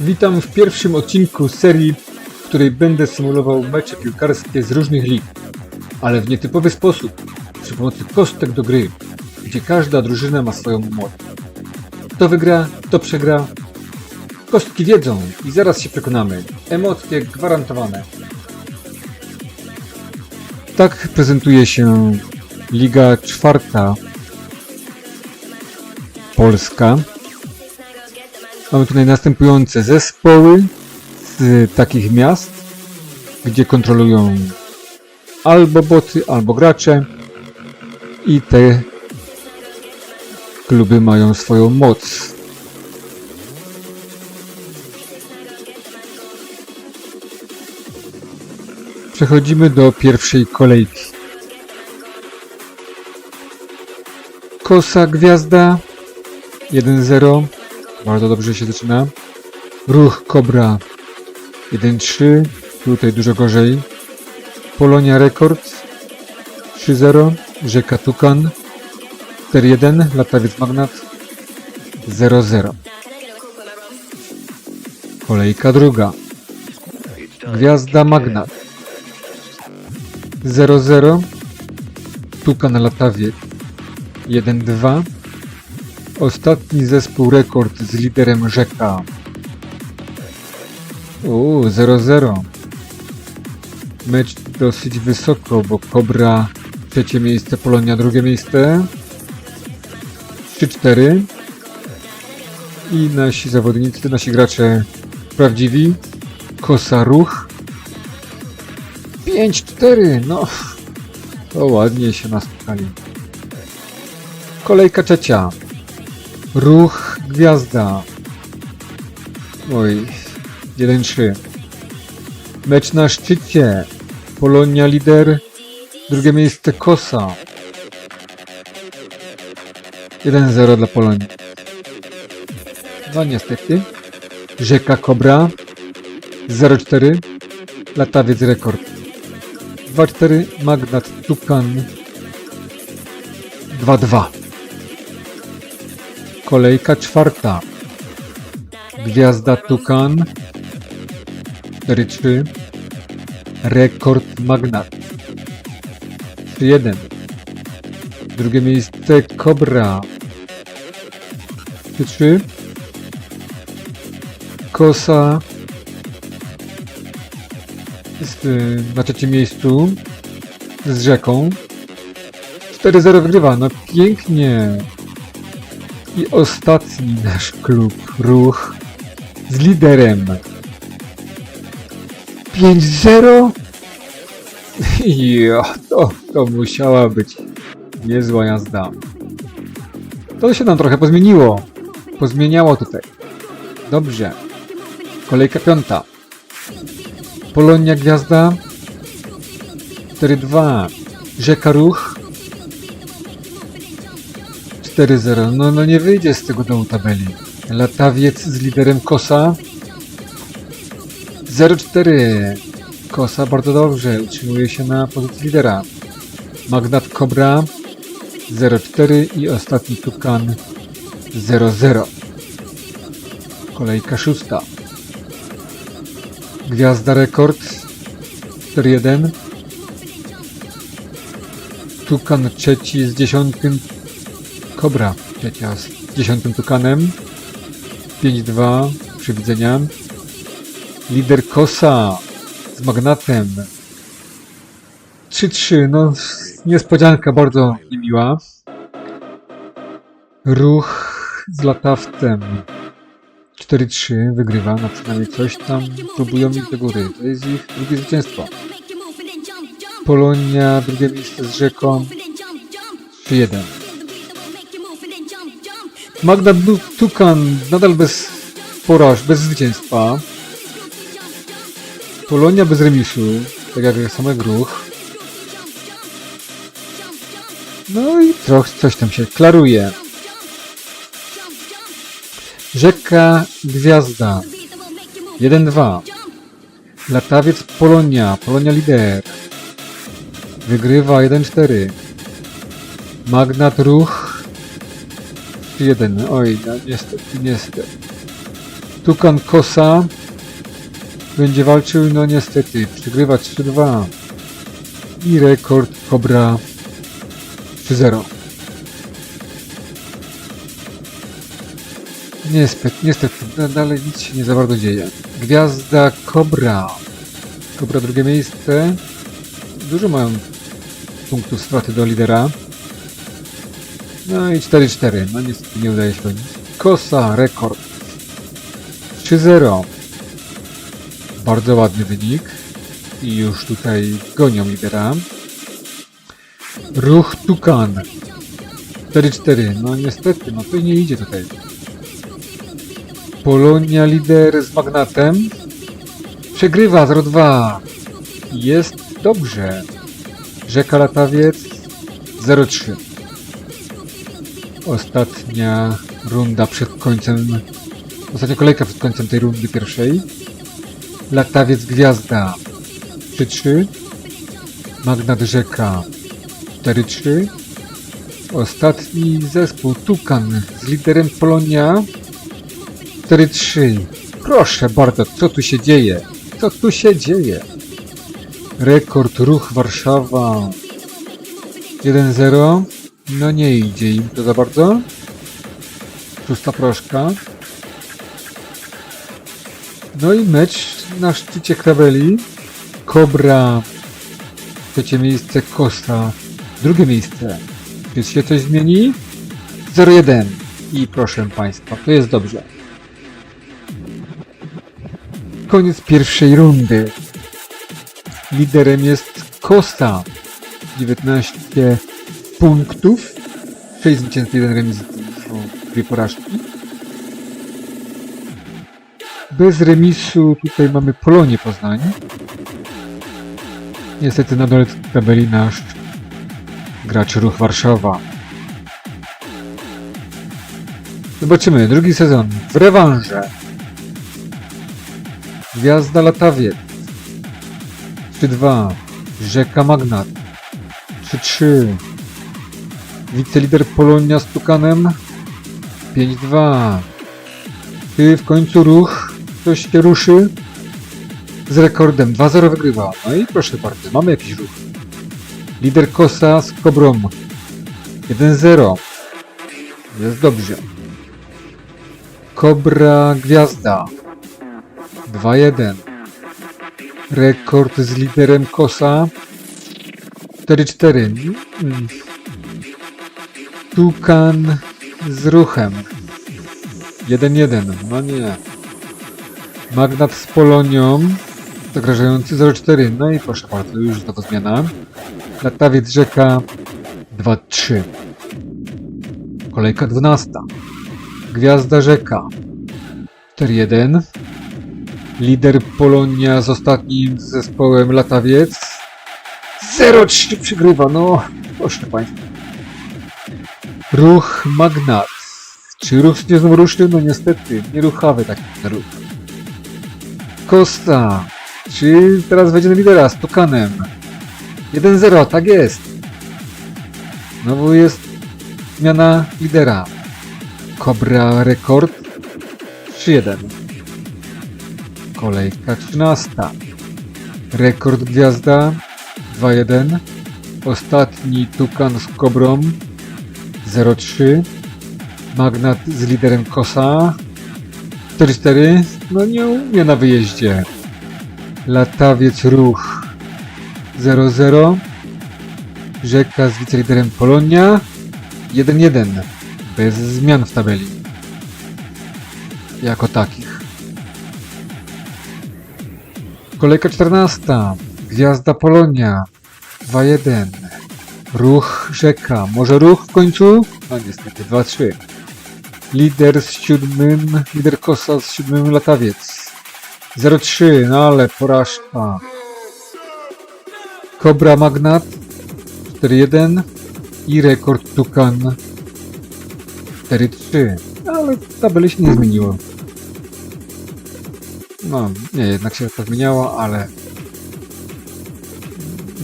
Witam w pierwszym odcinku serii, w której będę symulował mecze piłkarskie z różnych lig, ale w nietypowy sposób, przy pomocy kostek do gry, gdzie każda drużyna ma swoją moc. Kto wygra, kto przegra, kostki wiedzą i zaraz się przekonamy. Emocje gwarantowane. Tak prezentuje się Liga Czwarta Polska. Mamy tutaj następujące zespoły z takich miast, gdzie kontrolują albo boty, albo gracze i te kluby mają swoją moc. Przechodzimy do pierwszej kolejki. Kosa Gwiazda 1-0. Bardzo dobrze się zaczyna. Ruch Kobra 1-3. Tutaj dużo gorzej. Polonia Rekord 3-0. Rzeka Tukan 4-1. Latawiec Magnat 0-0. Kolejka druga. Gwiazda Magnat 0-0. Tukan Latawiec 1-2. Ostatni zespół rekord z liderem Rzeka. Uuu, 0-0. Mecz dosyć wysoko, bo Kobra trzecie miejsce, Polonia drugie miejsce. 3-4. I nasi zawodnicy, nasi gracze prawdziwi. Kosa Ruch. 5-4, no. To ładnie się nastukali. Kolejka trzecia. Ruch Gwiazda. Oj, 1-3. Mecz na szczycie. Polonia lider. Drugie miejsce Kosa. 1-0 dla Polonii. No niestety. Rzeka Kobra. 0-4. Latawiec rekord. 2-4. Magnat Tukan. 2-2. Kolejka czwarta. Gwiazda Tukan. 4-3. Rekord Magnat. 3-1. Drugie miejsce Kobra. 3-3. Kosa. Jest y, na trzecim miejscu. Z rzeką. 4-0 wygrywa. No pięknie. I ostatni nasz klub, Ruch, z liderem 5-0? Jo, to, to musiała być niezła jazda. To się nam trochę pozmieniło. Pozmieniało tutaj. Dobrze. Kolejka piąta. Polonia Gwiazda 4-2. Rzeka Ruch 4-0. No, no nie wyjdzie z tego dołu tabeli. Latawiec z liderem Kosa. 0-4. Kosa bardzo dobrze. Utrzymuje się na pozycji lidera. Magnat Kobra. 0-4 i ostatni Tukan 0-0. Kolejka szósta. Gwiazda Rekord 4-1. Tukan trzeci z dziesiątym Kobra trzecia z dziesiątym tukanem. 5-2. Przywidzenia. Lider Kosa z Magnatem. 3-3. No, niespodzianka bardzo niemiła. Ruch z latawcem. 4-3 wygrywa, no przynajmniej coś tam próbują iść do góry. To jest ich drugie zwycięstwo. Polonia drugie miejsce z rzeką 3-1. Magda Tukan nadal bez poraż, bez zwycięstwa. Polonia bez remisu, tak jak same ruch. No i trochę coś tam się klaruje. Rzeka Gwiazda 1-2. Latawiec Polonia, Polonia lider. Wygrywa 1-4. Magnat Ruch 1. Oj, no, niestety, niestety. Tukan Kosa będzie walczył, no niestety, przegrywa 3-2. I rekord Cobra 3-0. Niestety, niestety, da- dalej nic się nie za bardzo dzieje. Gwiazda Cobra. Cobra drugie miejsce. Dużo mają punktów straty do lidera. No i 4-4. No niestety nie udaje się gonić. Kosa, rekord. 3-0. Bardzo ładny wynik. I już tutaj gonią lidera. Ruch Tukan. 4-4. No niestety, no to nie idzie tutaj. Polonia lider z Magnatem. Przegrywa 0-2. Jest dobrze. Rzeka Latawiec 0-3. Ostatnia runda przed końcem. Ostatnia kolejka przed końcem tej rundy pierwszej. Latawiec Gwiazda 3-3. Magnat Rzeka 4-3. Ostatni zespół Tukan z liderem Polonia 4-3. Proszę bardzo, co tu się dzieje? Co tu się dzieje? Rekord Ruch Warszawa 1-0. No nie idzie im to za bardzo. Pusta proszka. No i mecz na szczycie tabeli. Kobra. Trzecie miejsce Kosta. Drugie miejsce. Czy się coś zmieni? 0-1. I proszę Państwa, to jest dobrze. Koniec pierwszej rundy. Liderem jest Costa. 19 punktów. 6 zwycięstw, 1 remis, 2 porażki. Bez remisu tutaj mamy Polonię Poznań. Niestety na dole tabeli nasz gracz Ruch Warszawa. Zobaczymy, drugi sezon w rewanże. Gwiazda Latawiec 3-2 Rzeka Magnat 3-3 Wicelider Polonia z Tukanem. 5-2 Ty w końcu ruch Coś się ruszy? Z rekordem 2-0 wygrywa. No i proszę bardzo, mamy jakiś ruch. Lider Kosa z Kobrą. 1-0 Jest dobrze. Kobra Gwiazda. 2-1. Rekord z liderem Kosa. 4-4. Tukan z ruchem. 1-1. No nie. Magnat z Polonią. Zagrażający 0-4. No i proszę bardzo, już znowu zmiana. Latawiec Rzeka 2-3. Kolejka 12. Gwiazda Rzeka 4-1. Lider Polonia z ostatnim zespołem Latawiec. 0-3 przygrywa, no proszę Państwa. Ruch Magnat. Czy ruch się znowu ruszy? No niestety, nieruchawy taki ruch. Costa. Czy teraz wejdzie na lidera z Tukanem? 1-0, tak jest. Znowu jest zmiana lidera. Cobra rekord 3-1. Kolejka 13. Rekord Gwiazda 2-1. Ostatni Tukan z Kobrą 0-3. Magnat z liderem Kosa 4-4. No nie umie na wyjeździe. Latawiec Ruch 0-0. Rzeka z wiceliderem Polonia 1-1. Bez zmian w tabeli. Jako takich. Kolejka 14. Gwiazda Polonia. 2-1. Ruch Rzeka. Może ruch w końcu? No niestety 2-3. Lider z siódmym. Lider Kosa z siódmym latawiec. 0-3. No ale porażka. Kobra Magnat. 4-1. I rekord Tukan. 4-3. Ale tabeli się nie zmieniło. No, nie, jednak się to zmieniało, ale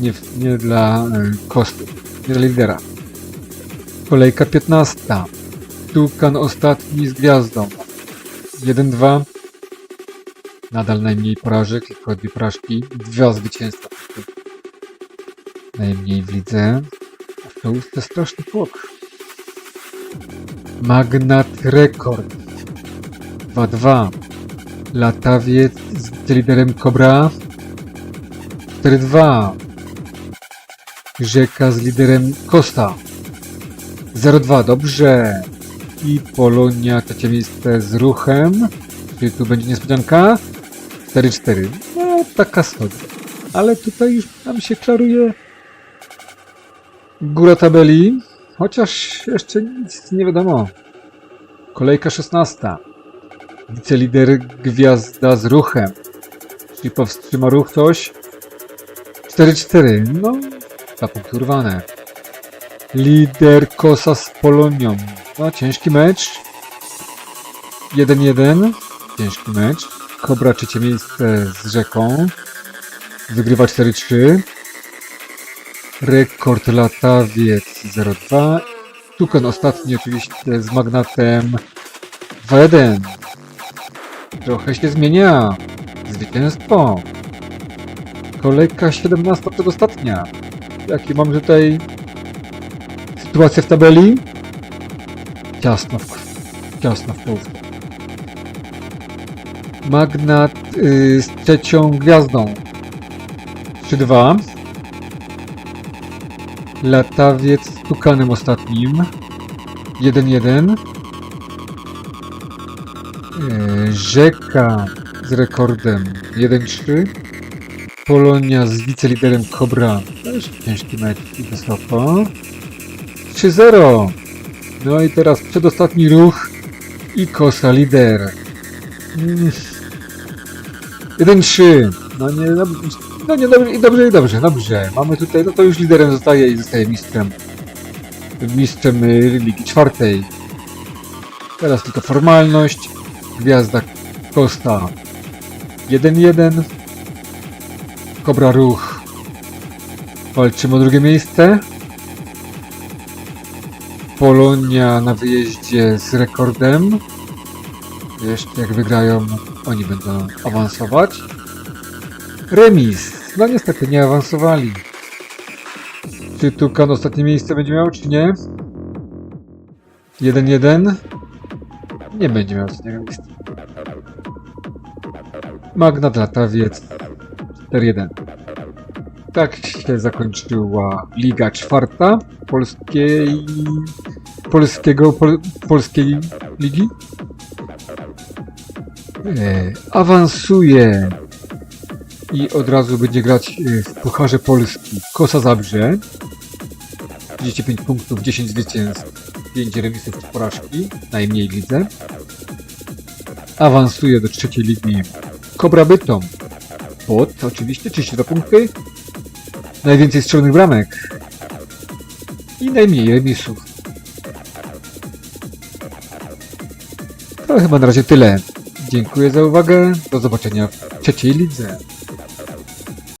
nie, nie dla y, kosztów, nie dla lidera. Kolejka 15. Tukan ostatni z gwiazdą. 1-2. Nadal najmniej porażek, tylko dwie porażki. Dwa zwycięstwa. Najmniej w lidze. A w czołówce straszny płok. Magnat Rekord. 2-2. Latawiec z liderem Kobra. 4-2. Rzeka z liderem Kosta. 0-2, dobrze. I Polonia, trzecie miejsce z ruchem. Czy tu będzie niespodzianka? 4-4. No, taka sobie. Ale tutaj już nam się klaruje góra tabeli. Chociaż jeszcze nic nie wiadomo. Kolejka 16. Wicelider Gwiazda z ruchem. Czyli powstrzyma ruch coś. 4-4. No, dwa punkty urwane. Lider Kosa z Polonią. No, ciężki mecz. 1-1. Ciężki mecz. Kobra trzecie miejsce z Rzeką. Wygrywa 4-3. Rekord Latawiec 0-2. Tukan ostatni oczywiście z Magnatem 2-1. Trochę się zmienia. Zwycięstwo. Kolejka 17 przedostatnia. Jaki mam tutaj sytuację w tabeli? Ciasno w, ciasno w Polsce. Magnat y, z trzecią gwiazdą. 3-2. Latawiec z Tukanem ostatnim. 1-1. Yy, Rzeka z rekordem 1-3. Polonia z wiceliderem Kobra. Też ciężki mecz i wysoko. 3-0. No i teraz przedostatni ruch i Kosa lider. Mm. 1-3. No nie, no, no nie, dobrze, i dobrze, i dobrze, dobrze. Mamy tutaj, no to już liderem zostaje i zostaje mistrzem. Mistrzem y, Ligi Czwartej. Teraz tylko formalność. Gwiazda Kosta 1-1. Kobra Ruch. Walczymy o drugie miejsce. Polonia na wyjeździe z rekordem. Jeszcze jak wygrają, oni będą awansować. Remis. No niestety nie awansowali. Czy Tukan ostatnie miejsce będzie miał, czy nie? 1-1. Nie będzie miał ostatniego miejsca. Magnat Latawiec 4-1. Tak się zakończyła Liga Czwarta polskiej... polskiego... Pol, polskiej ligi. E, awansuje i od razu będzie grać e, w Pucharze Polski Kosa Zabrze. 35 punktów, 10 zwycięstw, 5 remisów, 3 porażki, najmniej lidze. Awansuje do trzeciej ligi Kobra Bytom. Pod oczywiście 32 punkty. Najwięcej strzelonych bramek. I najmniej remisów. To chyba na razie tyle. Dziękuję za uwagę. Do zobaczenia w trzeciej lidze.